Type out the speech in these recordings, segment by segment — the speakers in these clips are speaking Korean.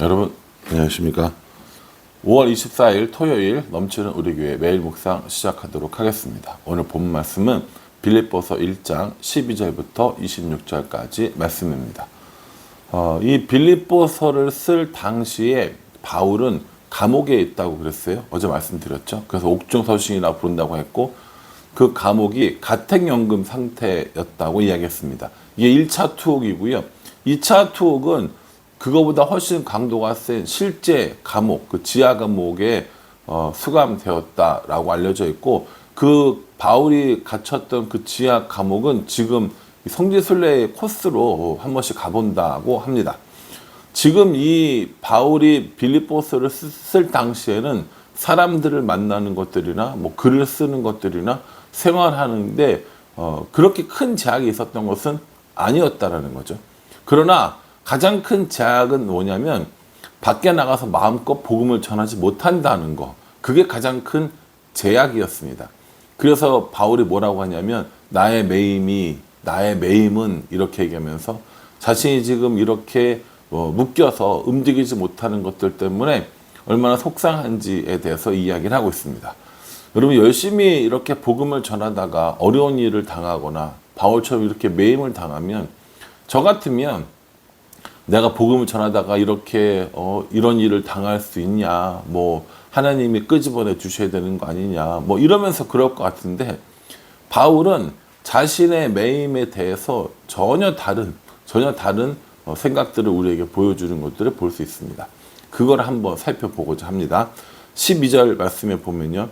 여러분 안녕하십니까? 5월 24일 토요일 넘치는 우리 교회 매일 묵상 시작하도록 하겠습니다. 오늘 본 말씀은 빌립보서 1장 12절부터 26절까지 말씀입니다. 어, 이 빌립보서를 쓸 당시에 바울은 감옥에 있다고 그랬어요. 어제 말씀드렸죠? 그래서 옥중 서신이라 부른다고 했고 그 감옥이 가택연금 상태였다고 이야기했습니다. 이게 1차 투옥이고요. 2차 투옥은 그거보다 훨씬 강도가 센 실제 감옥, 그 지하 감옥에 어, 수감되었다라고 알려져 있고 그 바울이 갇혔던 그 지하 감옥은 지금 성지순례의 코스로 한 번씩 가본다고 합니다. 지금 이 바울이 빌립보스를 쓰- 쓸 당시에는 사람들을 만나는 것들이나 뭐 글을 쓰는 것들이나 생활하는데 어, 그렇게 큰 제약이 있었던 것은 아니었다라는 거죠. 그러나 가장 큰 제약은 뭐냐면 밖에 나가서 마음껏 복음을 전하지 못한다는 거. 그게 가장 큰 제약이었습니다. 그래서 바울이 뭐라고 하냐면 나의 매임이 나의 매임은 이렇게 얘기하면서 자신이 지금 이렇게 어, 묶여서 움직이지 못하는 것들 때문에 얼마나 속상한지에 대해서 이야기를 하고 있습니다. 여러분 열심히 이렇게 복음을 전하다가 어려운 일을 당하거나 바울처럼 이렇게 매임을 당하면 저 같으면 내가 복음을 전하다가 이렇게 어, 이런 일을 당할 수 있냐, 뭐 하나님이 끄집어내 주셔야 되는 거 아니냐, 뭐 이러면서 그럴 것 같은데 바울은 자신의 매임에 대해서 전혀 다른 전혀 다른 어, 생각들을 우리에게 보여주는 것들을 볼 수 있습니다. 그걸 한번 살펴보고자 합니다. 12절 말씀에 보면요.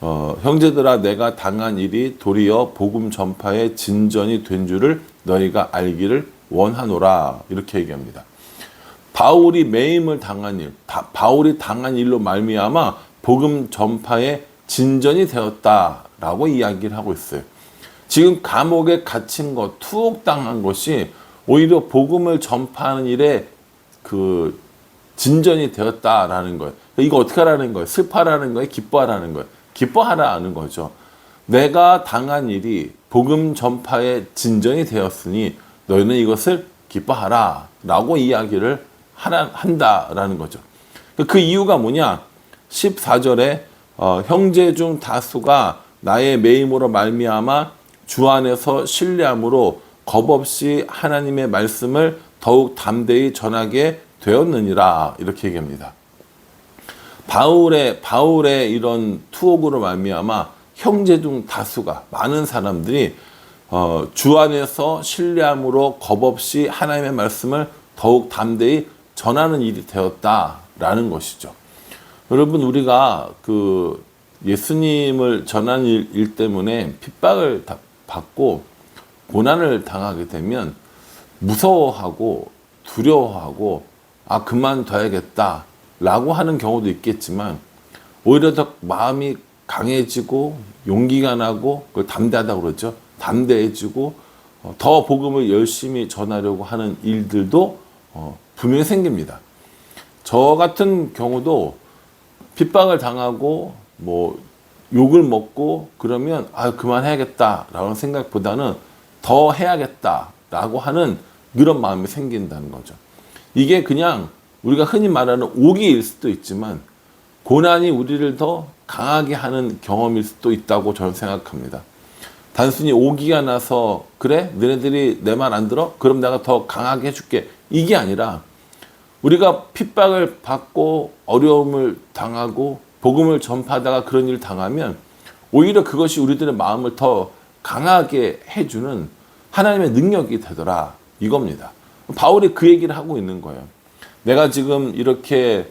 어, 형제들아 내가 당한 일이 도리어 복음 전파의 진전이 된 줄을 너희가 알기를 원하노라 이렇게 얘기합니다. 바울이 매임을 당한 일, 바, 바울이 당한 일로 말미암아 복음 전파의 진전이 되었다라고 이야기를 하고 있어요. 지금 감옥에 갇힌 것, 투옥당한 것이 오히려 복음을 전파하는 일에 그 진전이 되었다라는 거예요. 이거 어떻게 하라는 거예요? 슬퍼하라는 거예요? 기뻐하라는 거예요? 기뻐하라는 거죠. 내가 당한 일이 복음 전파의 진전이 되었으니 너희는 이것을 기뻐하라 라고 이야기를 하라, 한다라는 거죠. 그 이유가 뭐냐? 14절에 어, 형제 중 다수가 나의 매임으로 말미암아 주 안에서 신뢰함으로 겁없이 하나님의 말씀을 더욱 담대히 전하게 되었느니라 이렇게 얘기합니다. 바울의 바울의 이런 투옥으로 말미암아 형제 중 다수가 많은 사람들이 어, 주 안에서 신뢰함으로 겁없이 하나님의 말씀을 더욱 담대히 전하는 일이 되었다라는 것이죠. 여러분 우리가 그 예수님을 전하는 일, 일 때문에 핍박을 다- 받고 고난을 당하게 되면 무서워하고 두려워하고 아 그만둬야겠다 라고 하는 경우도 있겠지만 오히려 더 마음이 강해지고 용기가 나고 그걸 담대하다고 그러죠. 담대해지고 어, 더 복음을 열심히 전하려고 하는 일들도 어, 분명히 생깁니다. 저 같은 경우도 핍박을 당하고 뭐 욕을 먹고 그러면 아 그만해야겠다라는 생각보다는 더 해야겠다라고 하는 그런 마음이 생긴다는 거죠. 이게 그냥 우리가 흔히 말하는 오기일 수도 있지만 고난이 우리를 더 강하게 하는 경험일 수도 있다고 저는 생각합니다. 단순히 오기가 나서 그래 너네들이 내 말 안 들어? 그럼 내가 더 강하게 해줄게 이게 아니라 우리가 핍박을 받고 어려움을 당하고 복음을 전파하다가 그런 일을 당하면 오히려 그것이 우리들의 마음을 더 강하게 해주는 하나님의 능력이 되더라 이겁니다. 바울이 그 얘기를 하고 있는 거예요. 내가 지금 이렇게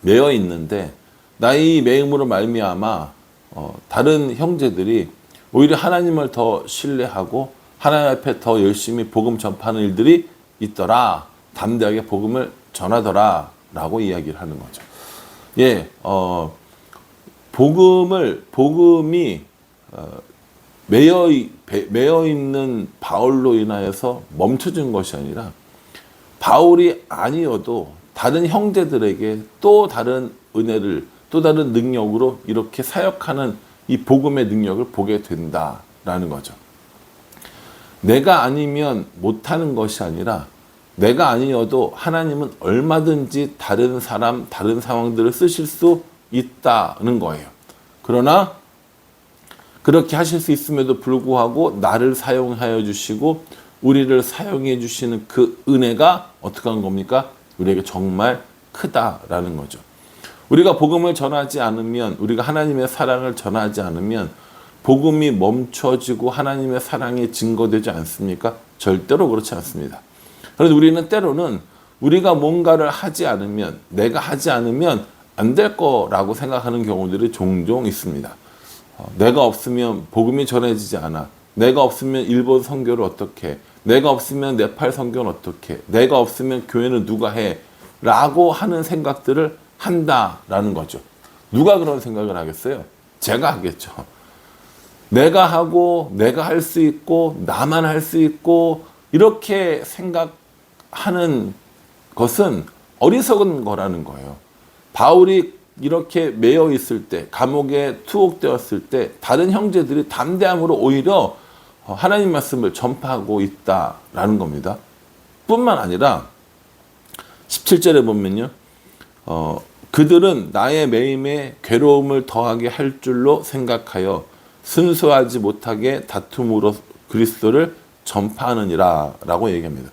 매여 있는데 나의 매임으로 말미암아 어, 다른 형제들이 오히려 하나님을 더 신뢰하고 하나님 앞에 더 열심히 복음 전파하는 일들이 있더라 담대하게 복음을 전하더라 라고 이야기를 하는 거죠. 예, 어, 복음을 복음이 어, 매여 배- 매여 있는 바울로 인하여서 멈춰진 것이 아니라 바울이 아니어도 다른 형제들에게 또 다른 은혜를 또 다른 능력으로 이렇게 사역하는 이 복음의 능력을 보게 된다라는 거죠. 내가 아니면 못하는 것이 아니라 내가 아니어도 하나님은 얼마든지 다른 사람, 다른 상황들을 쓰실 수 있다는 거예요. 그러나 그렇게 하실 수 있음에도 불구하고 나를 사용하여 주시고 우리를 사용해 주시는 그 은혜가 어떻게 한 겁니까? 우리에게 정말 크다라는 거죠. 우리가 복음을 전하지 않으면 우리가 하나님의 사랑을 전하지 않으면 복음이 멈춰지고 하나님의 사랑이 증거되지 않습니까? 절대로 그렇지 않습니다. 그래서 우리는 때로는 우리가 뭔가를 하지 않으면 내가 하지 않으면 안 될 거라고 생각하는 경우들이 종종 있습니다. 어, 내가 없으면 복음이 전해지지 않아. 내가 없으면 일본 선교를 어떻게? 내가 없으면 네팔 선교는 어떻게? 내가 없으면 교회는 누가 해? 라고 하는 생각들을 한다라는 거죠. 누가 그런 생각을 하겠어요? 제가 하겠죠. 내가 하고 내가 할 수 있고 나만 할 수 있고 이렇게 생각하는 것은 어리석은 거라는 거예요. 바울이 이렇게 매여 있을 때 감옥에 투옥되었을 때 다른 형제들이 담대함으로 오히려 하나님 말씀을 전파하고 있다라는 겁니다. 뿐만 아니라 17절에 보면요. 어, 그들은 나의 매임에 괴로움을 더하게 할 줄로 생각하여 순수하지 못하게 다툼으로 그리스도를 전파하느니라 라고 얘기합니다.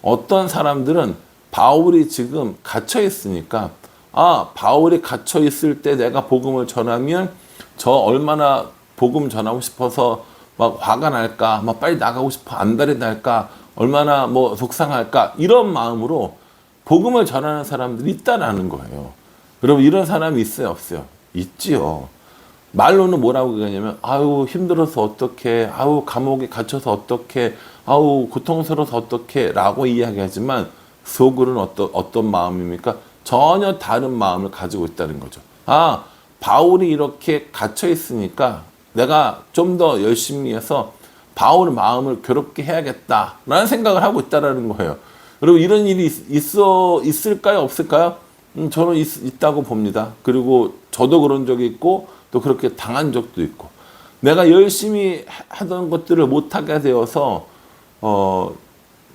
어떤 사람들은 바울이 지금 갇혀 있으니까 아, 바울이 갇혀 있을 때 내가 복음을 전하면 저 얼마나 복음 전하고 싶어서 막 화가 날까, 막 빨리 나가고 싶어 안달이 날까, 얼마나 뭐 속상할까 이런 마음으로 복음을 전하는 사람들이 있다라는 거예요. 여러분 이런 사람이 있어요, 없어요? 있지요. 말로는 뭐라고 그러냐면 아유 힘들어서 어떻게, 아유 감옥에 갇혀서 어떻게, 아우 고통스러워서 어떻게 라고 이야기하지만 속으로는 어떤 어떤 마음입니까? 전혀 다른 마음을 가지고 있다는 거죠. 아 바울이 이렇게 갇혀 있으니까 내가 좀 더 열심히 해서 바울의 마음을 괴롭게 해야겠다라는 생각을 하고 있다라는 거예요. 여러분 이런 일이 있, 어 있을까요 없을까요? 음, 저는 있, 다고 봅니다. 그리고 저도 그런 적이 있고 또 그렇게 당한 적도 있고 내가 열심히 하던 것들을 못하게 되어서 어,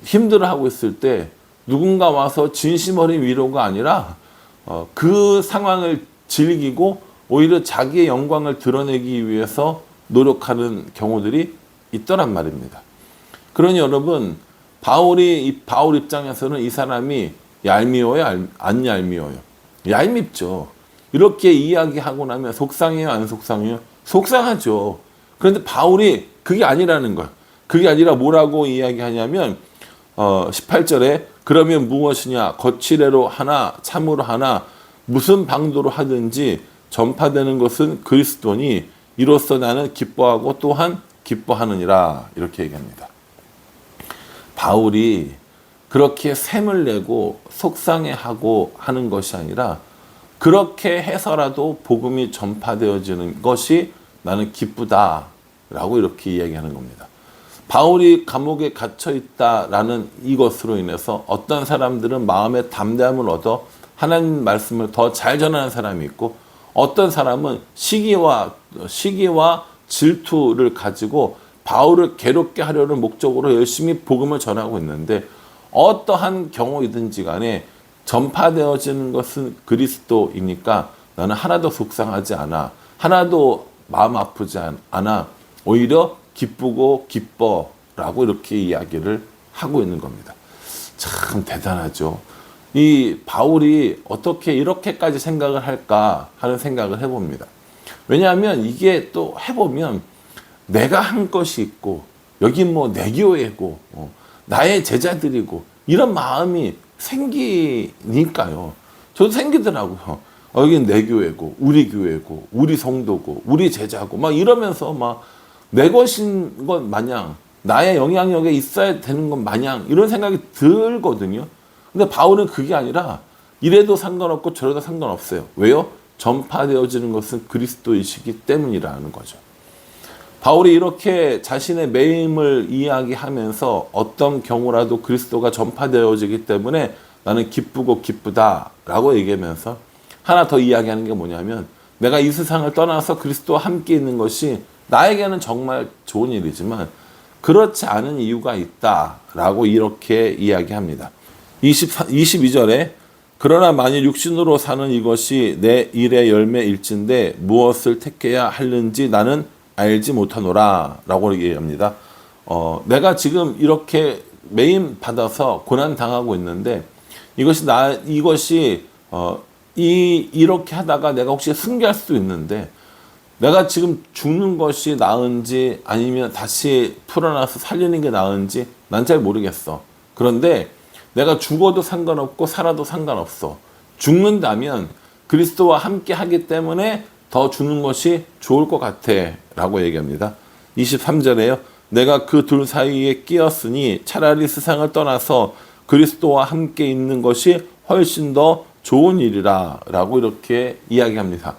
힘들어하고 있을 때 누군가 와서 진심 어린 위로가 아니라 어, 그 상황을 즐기고 오히려 자기의 영광을 드러내기 위해서 노력하는 경우들이 있더란 말입니다. 그러니 여러분 바울이 이 바울 입장에서는 이 사람이 얄미워요, 안 얄미워요? 얄밉죠. 이렇게 이야기하고 나면 속상해요, 안 속상해요? 속상하죠. 그런데 바울이 그게 아니라는 거예요. 그게 아니라 뭐라고 이야기하냐면 어, 18절에 그러면 무엇이냐 거칠애로 하나 참으로 하나 무슨 방도로 하든지 전파되는 것은 그리스도니 이로써 나는 기뻐하고 또한 기뻐하느니라 이렇게 얘기합니다. 바울이 그렇게 샘을 내고 속상해하고 하는 것이 아니라 그렇게 해서라도 복음이 전파되어지는 것이 나는 기쁘다라고 이렇게 이야기하는 겁니다. 바울이 감옥에 갇혀 있다라는 이것으로 인해서 어떤 사람들은 마음의 담대함을 얻어 하나님 말씀을 더 잘 전하는 사람이 있고 어떤 사람은 시기와 시기와 질투를 가지고 바울을 괴롭게 하려는 목적으로 열심히 복음을 전하고 있는데 어떠한 경우이든지 간에 전파되어지는 것은 그리스도이니까 나는 하나도 속상하지 않아. 하나도 마음 아프지 않아. 오히려 기쁘고 기뻐라고 이렇게 이야기를 하고 있는 겁니다. 참 대단하죠. 이 바울이 어떻게 이렇게까지 생각을 할까 하는 생각을 해봅니다. 왜냐하면 이게 또 해보면 내가 한 것이 있고 여기 뭐 내 교회고 어, 나의 제자들이고 이런 마음이 생기니까요. 저도 생기더라고요. 어, 여긴 내 교회고 우리 교회고 우리 성도고 우리 제자고 막 이러면서 막 내 것인 것 마냥 나의 영향력에 있어야 되는 것 마냥 이런 생각이 들거든요. 근데 바울은 그게 아니라 이래도 상관없고 저래도 상관없어요. 왜요? 전파되어지는 것은 그리스도이시기 때문이라는 거죠. 바울이 이렇게 자신의 매임을 이야기하면서 어떤 경우라도 그리스도가 전파되어지기 때문에 나는 기쁘고 기쁘다라고 얘기하면서 하나 더 이야기하는 게 뭐냐면 내가 이 세상을 떠나서 그리스도와 함께 있는 것이 나에게는 정말 좋은 일이지만 그렇지 않은 이유가 있다라고 이렇게 이야기합니다. 24, 22절에 그러나 만일 육신으로 사는 이것이 내 일의 열매일진데 무엇을 택해야 하는지 나는 알지 못하노라 라고 얘기합니다. 어, 내가 지금 이렇게 매임 받아서 고난 당하고 있는데 이것이 나 이것이 어, 이 이렇게 하다가 내가 혹시 승계할 수도 있는데 내가 지금 죽는 것이 나은지 아니면 다시 풀어나서 살리는 게 나은지 난 잘 모르겠어. 그런데 내가 죽어도 상관없고 살아도 상관없어. 죽는다면 그리스도와 함께 하기 때문에 더 죽는 것이 좋을 것 같아. 라고 얘기합니다. 23절에요. 내가 그 둘 사이에 끼었으니 차라리 세상을 떠나서 그리스도와 함께 있는 것이 훨씬 더 좋은 일이라. 라고 이렇게 이야기합니다.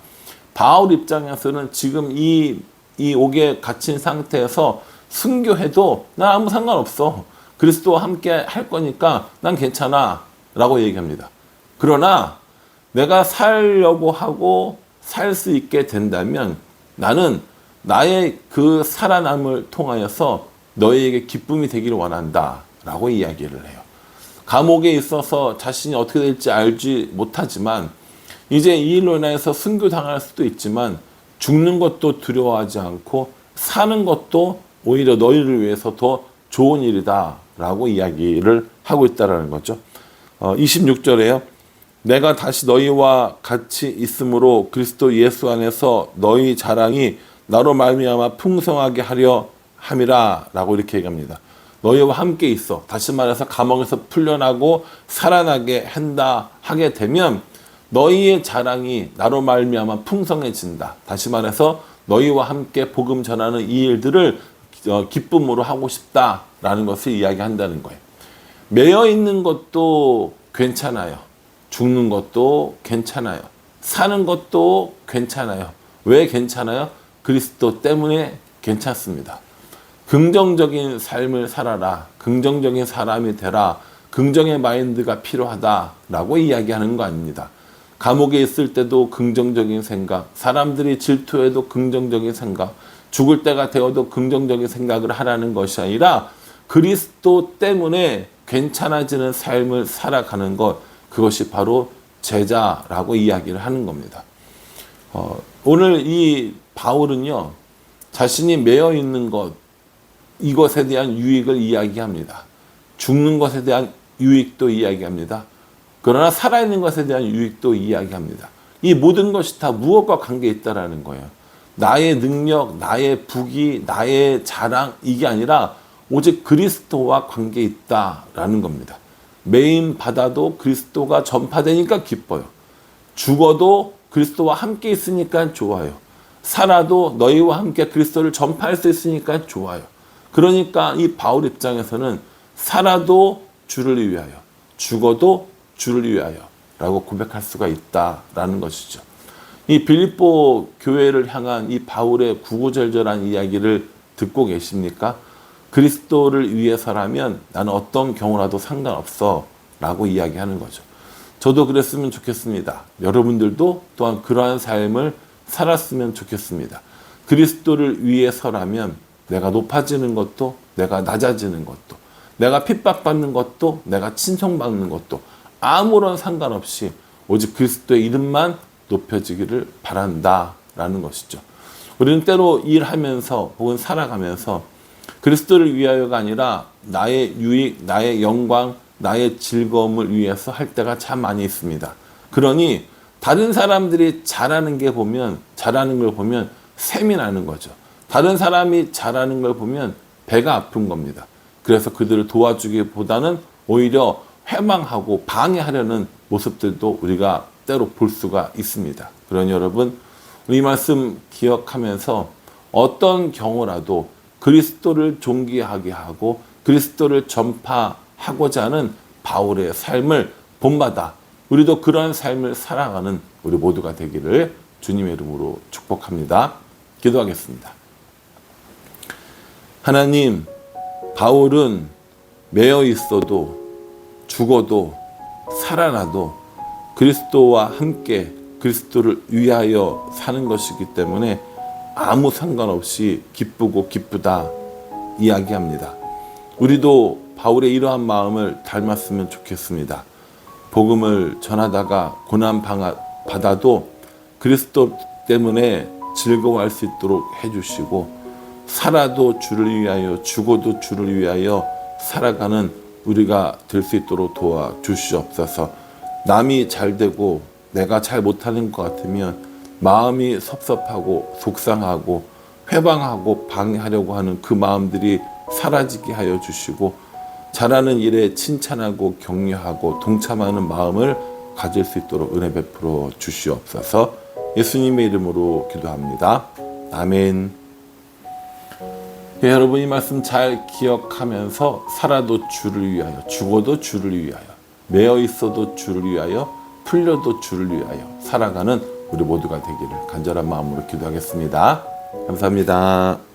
바울 입장에서는 지금 이, 이 옥에 갇힌 상태에서 순교해도 난 아무 상관없어. 그리스도와 함께 할 거니까 난 괜찮아. 라고 얘기합니다. 그러나 내가 살려고 하고 살 수 있게 된다면 나는 나의 그 살아남을 통하여서 너희에게 기쁨이 되기를 원한다. 라고 이야기를 해요. 감옥에 있어서 자신이 어떻게 될지 알지 못하지만 이제 이 일로 인해서 순교당할 수도 있지만 죽는 것도 두려워하지 않고 사는 것도 오히려 너희를 위해서 더 좋은 일이다. 라고 이야기를 하고 있다라는 거죠. 어, 26절에요. 내가 다시 너희와 같이 있으므로 그리스도 예수 안에서 너희 자랑이 나로 말미암아 풍성하게 하려 함이라라고 이렇게 얘기합니다. 너희와 함께 있어. 다시 말해서 감옥에서 풀려나고 살아나게 한다 하게 되면 너희의 자랑이 나로 말미암아 풍성해진다. 다시 말해서 너희와 함께 복음 전하는 이 일들을 어, 기쁨으로 하고 싶다라는 것을 이야기한다는 거예요. 매여 있는 것도 괜찮아요. 죽는 것도 괜찮아요. 사는 것도 괜찮아요. 왜 괜찮아요? 그리스도 때문에 괜찮습니다. 긍정적인 삶을 살아라. 긍정적인 사람이 되라. 긍정의 마인드가 필요하다라고 이야기하는 거 아닙니다. 감옥에 있을 때도 긍정적인 생각, 사람들이 질투해도 긍정적인 생각, 죽을 때가 되어도 긍정적인 생각을 하라는 것이 아니라 그리스도 때문에 괜찮아지는 삶을 살아가는 것, 그것이 바로 제자라고 이야기를 하는 겁니다. 어, 오늘 이 바울은요, 자신이 매여 있는 것, 이것에 대한 유익을 이야기합니다. 죽는 것에 대한 유익도 이야기합니다. 그러나 살아있는 것에 대한 유익도 이야기합니다. 이 모든 것이 다 무엇과 관계 있다라는 거예요. 나의 능력, 나의 부기, 나의 자랑 이게 아니라 오직 그리스도와 관계 있다라는 겁니다. 메인 받아도 그리스도가 전파되니까 기뻐요. 죽어도 그리스도와 함께 있으니까 좋아요. 살아도 너희와 함께 그리스도를 전파할 수 있으니까 좋아요. 그러니까 이 바울 입장에서는 살아도 주를 위하여, 죽어도 주를 위하여 라고 고백할 수가 있다라는 것이죠. 이 빌립보 교회를 향한 이 바울의 구구절절한 이야기를 듣고 계십니까? 그리스도를 위해서라면 나는 어떤 경우라도 상관없어 라고 이야기하는 거죠. 저도 그랬으면 좋겠습니다. 여러분들도 또한 그러한 삶을 살았으면 좋겠습니다. 그리스도를 위해서라면 내가 높아지는 것도 내가 낮아지는 것도 내가 핍박받는 것도 내가 친송받는 것도 아무런 상관없이 오직 그리스도의 이름만 높여지기를 바란다라는 것이죠. 우리는 때로 일하면서 혹은 살아가면서 그리스도를 위하여가 아니라 나의 유익, 나의 영광, 나의 즐거움을 위해서 할 때가 참 많이 있습니다. 그러니 다른 사람들이 잘하는 게 보면 잘하는 걸 보면 샘이 나는 거죠. 다른 사람이 잘하는 걸 보면 배가 아픈 겁니다. 그래서 그들을 도와주기보다는 오히려 회망하고 방해하려는 모습들도 우리가 때로 볼 수가 있습니다. 그러니 여러분, 우리 말씀 기억하면서 어떤 경우라도 그리스도를 존귀하게 하고 그리스도를 전파하고자 하는 바울의 삶을 본받아 우리도 그러한 삶을 살아가는 우리 모두가 되기를 주님의 이름으로 축복합니다. 기도하겠습니다. 하나님, 바울은 매여 있어도 죽어도 살아나도 그리스도와 함께 그리스도를 위하여 사는 것이기 때문에 아무 상관없이 기쁘고 기쁘다 이야기합니다. 우리도 바울의 이러한 마음을 닮았으면 좋겠습니다. 복음을 전하다가 고난 받아도 그리스도 때문에 즐거워할 수 있도록 해주시고 살아도 주를 위하여 죽어도 주를 위하여 살아가는 우리가 될 수 있도록 도와 주시옵소서. 남이 잘 되고 내가 잘 못하는 것 같으면 마음이 섭섭하고 속상하고 회방하고 방해하려고 하는 그 마음들이 사라지게 하여 주시고 잘하는 일에 칭찬하고 격려하고 동참하는 마음을 가질 수 있도록 은혜 베풀어 주시옵소서. 예수님의 이름으로 기도합니다. 아멘. 예, 여러분 이 말씀 잘 기억하면서 살아도 주를 위하여 죽어도 주를 위하여 매어 있어도 주를 위하여 풀려도 주를 위하여 살아가는 우리 모두가 되기를 간절한 마음으로 기도하겠습니다. 감사합니다.